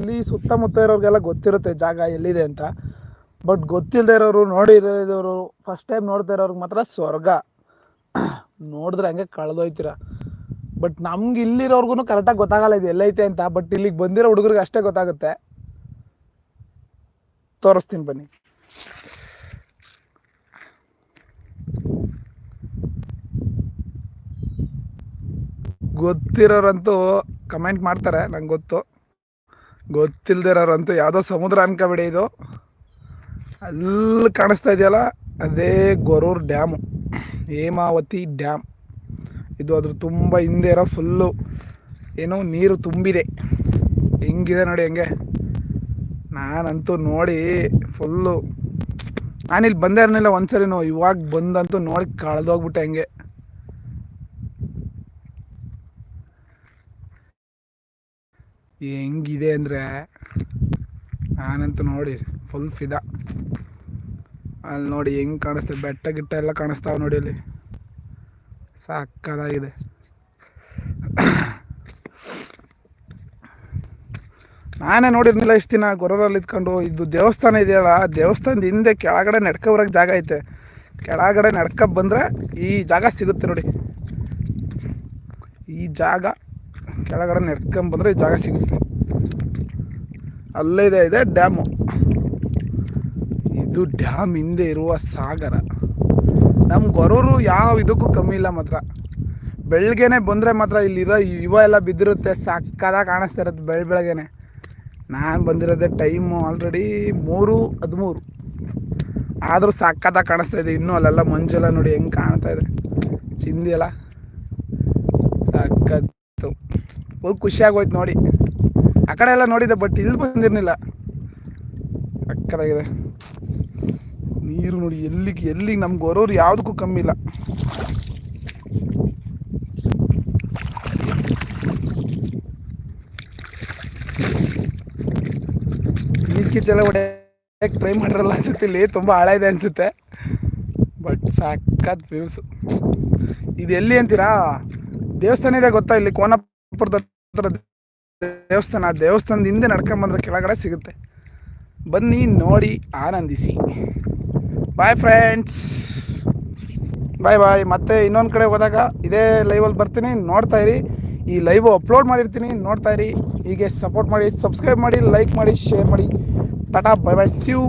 ಇಲ್ಲಿ ಸುತ್ತಮುತ್ತ ಇರೋರಿಗೆಲ್ಲ ಗೊತ್ತಿರುತ್ತೆ ಜಾಗ ಎಲ್ಲಿದೆ ಅಂತ. ಬಟ್ ಗೊತ್ತಿಲ್ಲದೆ ಇರೋರು ನೋಡಿರೋರು ಫಸ್ಟ್ ಟೈಮ್ ನೋಡ್ತಾ ಇರೋರ್ಗೆ ಮಾತ್ರ ಸ್ವರ್ಗ. ನೋಡಿದ್ರೆ ಹಂಗೆ ಕಳೆದೋಯ್ತೀರ. ಬಟ್ ನಮ್ಗೆ ಇಲ್ಲಿರೋರ್ಗು ಕರೆಕ್ಟಾಗಿ ಗೊತ್ತಾಗಲ್ಲ, ಇದು ಎಲ್ಲೈತೆ ಅಂತ. ಬಟ್ ಇಲ್ಲಿಗೆ ಬಂದಿರೋ ಹುಡುಗರಿಗೆ ಅಷ್ಟೇ ಗೊತ್ತಾಗುತ್ತೆ. ತೋರಿಸ್ತೀನಿ ಬನ್ನಿ. ಗೊತ್ತಿರೋರಂತೂ ಕಮೆಂಟ್ ಮಾಡ್ತಾರೆ, ನಂಗೆ ಗೊತ್ತು. ಗೊತ್ತಿಲ್ದಿರೋರಂತೂ ಯಾವುದೋ ಸಮುದ್ರ ಅನ್ಕೋಬೇಡಿ ಇದು. ಅಲ್ಲಿ ಕಾಣಿಸ್ತಾ ಇದೆಯಲ್ಲ, ಅದೇ ಗೊರೂರ್ ಡ್ಯಾಮು, ಹೇಮಾವತಿ ಡ್ಯಾಮ್. ಇದು ಅದ್ರ ತುಂಬ ಹಿಂದೆ ಇರೋ ಫುಲ್ಲು, ಏನೋ ನೀರು ತುಂಬಿದೆ. ಹೆಂಗಿದೆ ನೋಡಿ ಹೆಂಗೆ. ನಾನಂತೂ ನೋಡಿ ಫುಲ್ಲು. ನಾನಿಲ್ಲಿ ಬಂದೇ ಇರಲಿಲ್ಲ, ಒಂದ್ಸರಿನೂ ಇವಾಗ ಬಂದಂತೂ ನೋಡಿ ಕಳೆದೋಗ್ಬಿಟ್ಟೆ ಹಂಗೆ. ಹೆಂಗಿದೆ ಅಂದರೆ ನಾನಂತೂ ನೋಡಿ ಫುಲ್ ಫಿದಾ ಅಲ್ಲಿ ನೋಡಿ ಹೆಂಗೆ ಕಾಣಿಸ್ತದೆ. ಬೆಟ್ಟ ಗಿಟ್ಟ ಎಲ್ಲ ಕಾಣಿಸ್ತಾವೆ ನೋಡಿ ಅಲ್ಲಿ. ಸಾಕದಾಗಿದೆ ನಾನೇ ನೋಡಿರ್ಲಿಲ್ಲ ಇಷ್ಟು ದಿನ ಗೊರರಲ್ಲಿ ಇದ್ಕೊಂಡು. ಇದು ದೇವಸ್ಥಾನ ಇದೆಯಲ್ಲ ದೇವಸ್ಥಾನದ ಹಿಂದೆ ಕೆಳಗಡೆ ನಡ್ಕ ಬರೋಕ್ಕೆ ಜಾಗ ಐತೆ. ಕೆಳಗಡೆ ನಡ್ಕ ಬಂದರೆ ಈ ಜಾಗ ಸಿಗುತ್ತೆ ನೋಡಿ. ಈ ಜಾಗ ಕೆಳಗಡೆ ನಡ್ಕೊಂಬಂದ್ರೆ ಈ ಜಾಗ ಸಿಗುತ್ತೆ. ಅಲ್ಲೇ ಇದೆ ಇದೆ ಡ್ಯಾಮು. ಇದು ಡ್ಯಾಮ್ ಹಿಂದೆ ಇರುವ ಸಾಗರ. ನಮ್ಮ ಗೊರೂರು ಯಾವ ಇದಕ್ಕೂ ಕಮ್ಮಿ ಇಲ್ಲ ಮಾತ್ರ. ಬೆಳಗ್ಗೆನೆ ಬಂದರೆ ಮಾತ್ರ ಇಲ್ಲಿರೋ ಯುವ ಎಲ್ಲ ಬಿದ್ದಿರುತ್ತೆ ಸಕ್ಕದಾಗ ಕಾಣಿಸ್ತಾ ಇರುತ್ತೆ ಬೆಳ ಬೆಳಗ್ಗೆನೆ. ನಾನು ಬಂದಿರೋದೆ ಟೈಮು ಆಲ್ರೆಡಿ ಮೂರು, ಹದಿಮೂರು. ಆದರೂ ಸಕ್ಕದಾಗ ಕಾಣಿಸ್ತಾ ಇದೆ, ಇನ್ನೂ ಅಲ್ಲೆಲ್ಲ ಮಂಜೆಲ್ಲ ನೋಡಿ ಹೆಂಗೆ ಕಾಣ್ತಾ ಇದೆ. ಚಿಂದಿ ಎಲ್ಲ ಸಕ್ಕತ್ತು. ಫುಲ್ ಖುಷಿಯಾಗೋಯ್ತು ನೋಡಿ. ಆ ಕಡೆ ಎಲ್ಲ ನೋಡಿದ್ದೆ ಬಟ್ ಇಲ್ಲಿ ಬಂದಿರಲಿಲ್ಲ. ಅಕ್ಕದಾಗಿದೆ. ನೀರು ನೋಡಿ ಎಲ್ಲಿಗೆ ಎಲ್ಲಿಗೆ ನಮ್ಗೆ ಬರೋರು ಯಾವುದಕ್ಕೂ ಕಮ್ಮಿ ಇಲ್ಲ. ಈಜ್ ಒಡೆ ಟ್ರೈ ಮಾಡಿರಲ್ಲ ಅನ್ಸುತ್ತೆ, ಇಲ್ಲಿ ತುಂಬ ಆಳ ಇದೆ ಅನಿಸುತ್ತೆ. ಬಟ್ ಸಾಕತ್ ವ್ಯೂಸು ಇದು ಎಲ್ಲಿ ಅಂತೀರಾ? ದೇವಸ್ಥಾನ ಇದೆ ಗೊತ್ತಾ, ಇಲ್ಲಿ ಕೋನಪುರದ ಹತ್ರ ದೇವಸ್ಥಾನ ದೇವಸ್ಥಾನದ ಹಿಂದೆ ನಡ್ಕೊಂಬಂದ್ರೆ ಕೆಳಗಡೆ ಸಿಗುತ್ತೆ. ಬನ್ನಿ ನೋಡಿ, ಆನಂದಿಸಿ. ಬಾಯ್ ಫ್ರೆಂಡ್ಸ್ ಬಾಯ್ ಬಾಯ್ ಮತ್ತೆ ಇನ್ನೊಂದು ಕಡೆ ಹೋದಾಗ ಇದೇ ಲೈವಲ್ಲಿ ಬರ್ತೀನಿ. ನೋಡ್ತಾ ಇರಿ. ಈ ಲೈವ್ ಅಪ್ಲೋಡ್ ಮಾಡಿರ್ತೀನಿ. ನೋಡ್ತಾ ಇರಿ. ಹೀಗೆ ಸಪೋರ್ಟ್ ಮಾಡಿ ಸಬ್ಸ್ಕ್ರೈಬ್ ಮಾಡಿ ಲೈಕ್ ಮಾಡಿ ಶೇರ್ ಮಾಡಿ. Tata bye bye ಸ್ಯೂ